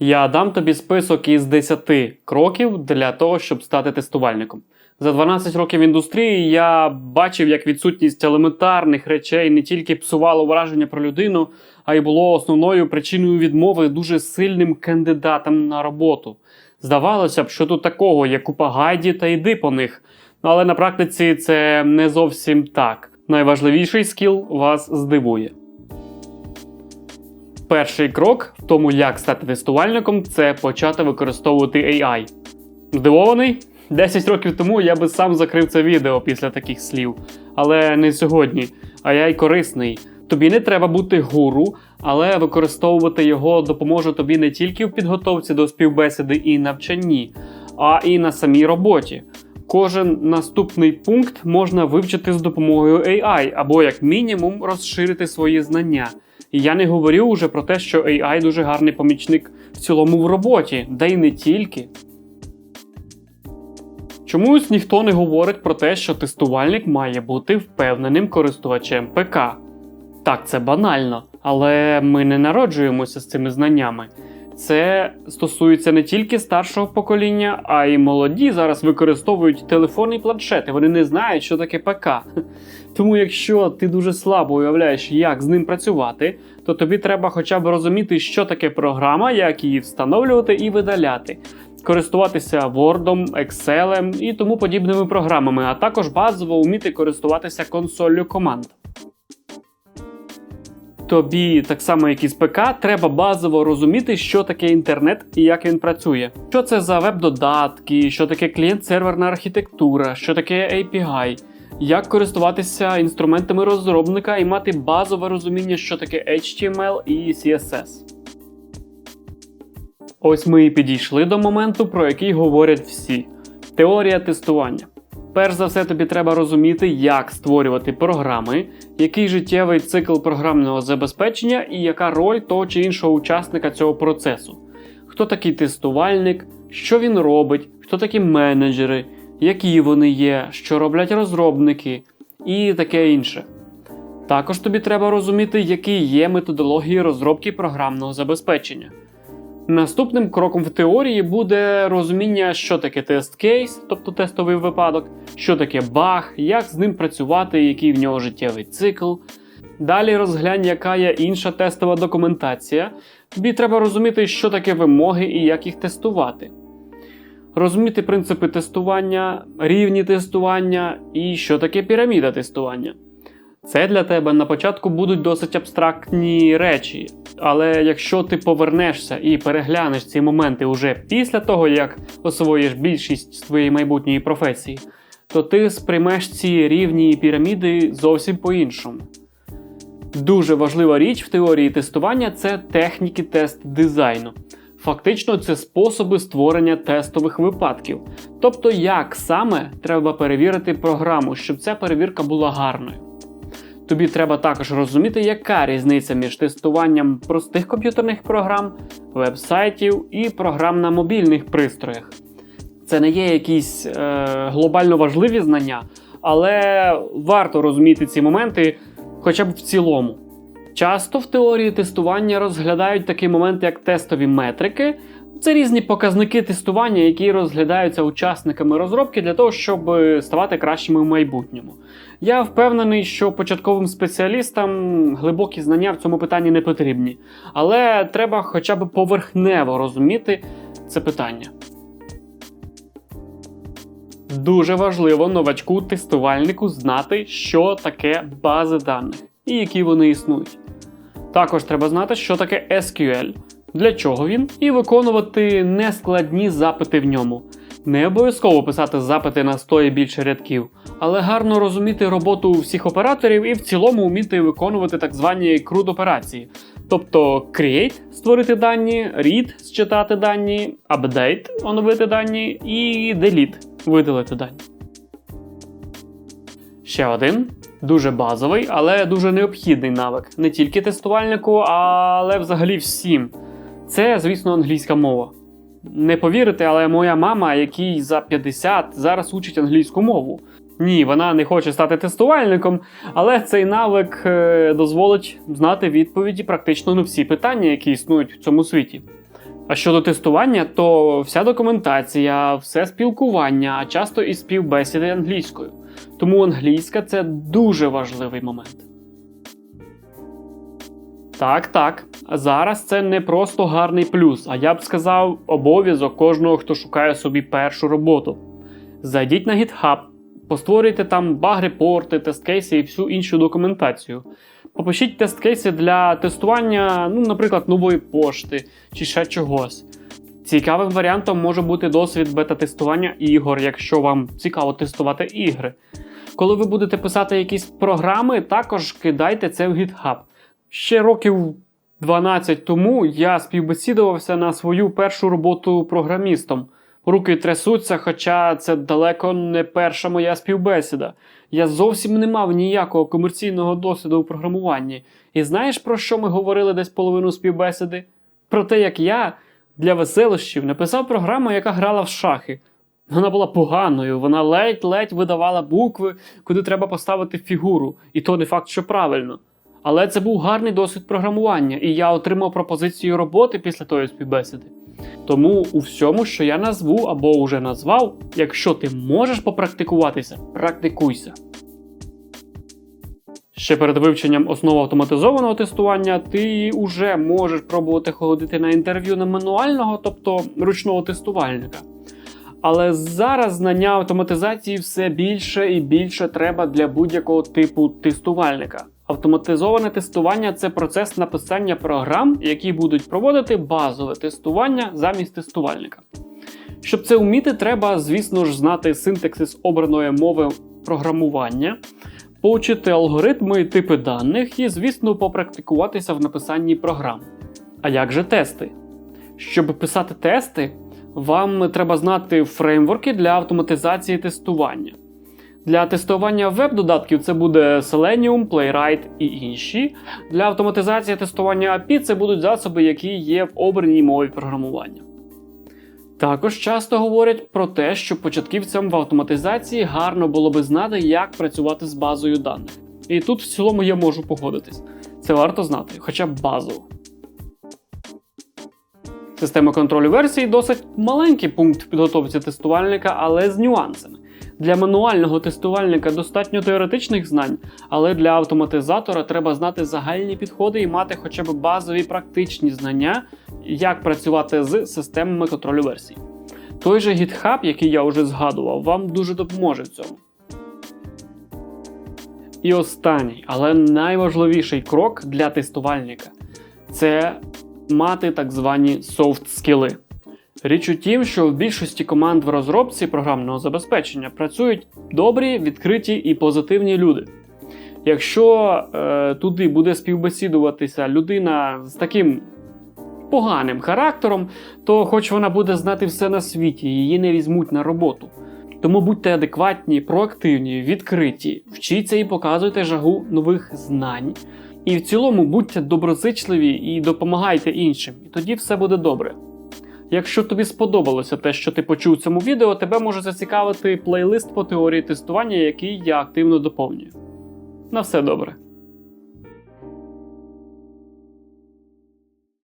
Я дам тобі список із 10 кроків для того, щоб стати тестувальником. За 12 років індустрії я бачив, як відсутність елементарних речей не тільки псувало враження про людину, а й було основною причиною відмови дуже сильним кандидатам на роботу. Здавалося б, що тут такого є купа гайді та йди по них. Але на практиці це не зовсім так. Найважливіший скіл вас здивує. Перший крок в тому, як стати тестувальником, це почати використовувати AI. Здивований? 10 років тому я би сам закрив це відео після таких слів. Але не сьогодні. AI корисний. Тобі не треба бути гуру, але використовувати його допоможе тобі не тільки в підготовці до співбесіди і навчанні, а і на самій роботі. Кожен наступний пункт можна вивчити з допомогою AI або, як мінімум, розширити свої знання. І я не говорю уже про те, що AI дуже гарний помічник в цілому в роботі, да й не тільки. Чомусь ніхто не говорить про те, що тестувальник має бути впевненим користувачем ПК. Так, це банально, але ми не народжуємося з цими знаннями. Це стосується не тільки старшого покоління, а й молоді зараз використовують телефони і планшети. Вони не знають, що таке ПК. Тому, якщо ти дуже слабо уявляєш, як з ним працювати, то тобі треба хоча б розуміти, що таке програма, як її встановлювати і видаляти, користуватися Word, Excel і тому подібними програмами, а також базово вміти користуватися консоллю команд. Тобі, так само як і з ПК, треба базово розуміти, що таке інтернет і як він працює. Що це за веб-додатки, що таке клієнт-серверна архітектура, що таке API, як користуватися інструментами розробника і мати базове розуміння, що таке HTML і CSS. Ось ми і підійшли до моменту, про який говорять всі: теорія тестування. Перш за все, тобі треба розуміти, як створювати програми, який життєвий цикл програмного забезпечення і яка роль того чи іншого учасника цього процесу. Хто такий тестувальник, що він робить, хто такі менеджери, які вони є, що роблять розробники і таке інше. Також тобі треба розуміти, які є методології розробки програмного забезпечення. Наступним кроком в теорії буде розуміння, що таке тест-кейс, тобто тестовий випадок, що таке баг, як з ним працювати, який в нього життєвий цикл. Далі розглянь, яка є інша тестова документація. Тобі треба розуміти, що таке вимоги і як їх тестувати. Розуміти принципи тестування, рівні тестування і що таке піраміда тестування. Це для тебе на початку будуть досить абстрактні речі, але якщо ти повернешся і переглянеш ці моменти уже після того, як освоїш більшість твоєї майбутньої професії, то ти сприймеш ці рівні піраміди зовсім по-іншому. Дуже важлива річ в теорії тестування це техніки тест дизайну. Фактично, це способи створення тестових випадків. Тобто, як саме треба перевірити програму, щоб ця перевірка була гарною. Тобі треба також розуміти, яка різниця між тестуванням простих комп'ютерних програм, веб-сайтів і програм на мобільних пристроях. Це не є якісь е, глобально важливі знання, але варто розуміти ці моменти хоча б в цілому. Часто в теорії тестування розглядають такий момент, як тестові метрики. Це різні показники тестування, які розглядаються учасниками розробки для того, щоб ставати кращими в майбутньому. Я впевнений, що початковим спеціалістам глибокі знання в цьому питанні не потрібні, але треба хоча б поверхнево розуміти це питання. Дуже важливо новачку тестувальнику знати, що таке бази даних і які вони існують. Також треба знати, що таке SQL, для чого він, і виконувати нескладні запити в ньому. Не обов'язково писати запити на 100 і більше рядків, але гарно розуміти роботу всіх операторів і в цілому вміти виконувати так звані CRUD операції. Тобто create створити дані, read считати дані, update оновити дані і delete видалити дані. Ще один дуже базовий, але дуже необхідний навик. Не тільки тестувальнику, але взагалі всім. Це, звісно, англійська мова. Не повірите, але моя мама, якій за 50, зараз учить англійську мову. Ні, вона не хоче стати тестувальником, але цей навик е, дозволить знати відповіді практично на всі питання, які існують в цьому світі. А щодо тестування, то вся документація, все спілкування, а часто і співбесіди англійською. Тому англійська це дуже важливий момент. Так, так. Зараз це не просто гарний плюс, а я б сказав, обов'язок кожного, хто шукає собі першу роботу. Зайдіть на GitHub, постворюйте там баг-репорти, тест-кейси і всю іншу документацію. Попишіть тест-кейси для тестування, ну, наприклад, нової пошти чи ще чогось. Цікавим варіантом може бути досвід бета-тестування ігор, якщо вам цікаво тестувати ігри. Коли ви будете писати якісь програми, також кидайте це в GitHub. Ще років 12 тому я співбесідувався на свою першу роботу програмістом. Руки трясуться, хоча це далеко не перша моя співбесіда. Я зовсім не мав ніякого комерційного досвіду у програмуванні. І знаєш, про що ми говорили десь половину співбесіди? Про те, як я для веселощів написав програму, яка грала в шахи. Вона була поганою, вона ледь-ледь видавала букви, куди треба поставити фігуру, і то не факт, що правильно. Але це був гарний досвід програмування, і я отримав пропозицію роботи після тої співбесіди. Тому у всьому, що я назву або вже назвав, якщо ти можеш попрактикуватися, практикуйся. Ще перед вивченням основ автоматизованого тестування ти вже можеш пробувати ходити на інтерв'ю на мануального, тобто ручного тестувальника. Але зараз знання автоматизації все більше і більше треба для будь-якого типу тестувальника. Автоматизоване тестування це процес написання програм, які будуть проводити базове тестування замість тестувальника. Щоб це вміти, треба, звісно ж, знати синтаксис обраної мови програмування, поучити алгоритми і типи даних і, звісно, попрактикуватися в написанні програм. А як же тести? Щоб писати тести, вам треба знати фреймворки для автоматизації тестування. Для тестування веб-додатків це буде Selenium, Playwright і інші. Для автоматизації тестування API це будуть засоби, які є в обраній мові програмування. Також часто говорять про те, що початківцям в автоматизації гарно було би знати, як працювати з базою даних. І тут в цілому я можу погодитись. Це варто знати, хоча б базово. Система контролю версій досить маленький пункт в підготовці тестувальника, але з нюансами. Для мануального тестувальника достатньо теоретичних знань, але для автоматизатора треба знати загальні підходи і мати хоча б базові практичні знання, як працювати з системами контролю версій. Той же GitHub, який я вже згадував, вам дуже допоможе в цьому. І останній, але найважливіший крок для тестувальника це мати так звані soft скіли. Річ у тім, що в більшості команд в розробці програмного забезпечення працюють добрі, відкриті і позитивні люди. Якщо е, туди буде співбесідуватися людина з таким поганим характером, то хоч вона буде знати все на світі, її не візьмуть на роботу. Тому будьте адекватні, проактивні, відкриті, вчіться і показуйте жагу нових знань. І в цілому будьте доброзичливі і допомагайте іншим, і тоді все буде добре. Якщо тобі сподобалося те, що ти почув в цьому відео, тебе може зацікавити плейлист по теорії тестування, який я активно доповнюю. На все добре.